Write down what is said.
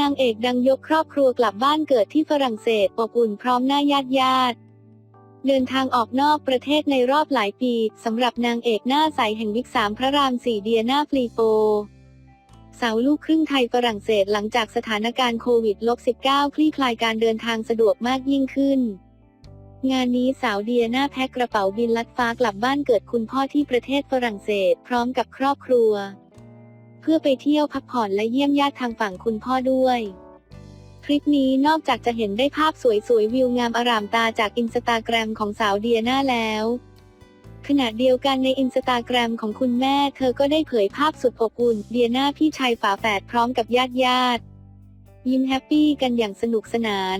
นางเอกดังยกครอบครัวกลับบ้านเกิดที่ฝรั่งเศสอบอุ่นพร้อมหน้าญาติญาติเดินทางออกนอกประเทศในรอบหลายปีสำหรับนางเอกหน้าใสแห่งวิกสามพระรามสี่เดียนาฟลีโป สาวลูกครึ่งไทยฝรั่งเศสหลังจากสถานการณ์โควิด -19 คลี่คลายการเดินทางสะดวกมากยิ่งขึ้น งานนี้สาวเดียนาแพ็คกระเป๋าบินลัดฟ้ากลับบ้านเกิดคุณพ่อที่ประเทศฝรั่งเศสพร้อมกับครอบครัว เพื่อไปเที่ยวพักผ่อนและเยี่ยมญาติทางฝั่งคุณพ่อด้วยคลิปนี้นอกจากจะเห็นได้ภาพสวยๆวิวงามอารามตาจากอินสตาแกรมของสาวเดียนาแล้ว ขณะเดียวกันในอินสตาแกรมของคุณแม่ เธอก็ได้เผยภาพสุดอบอุ่นเดียนาพี่ชายฝาแฝดพร้อมกับญาติญาติๆยิ้มแฮปปี้กันอย่างสนุกสนาน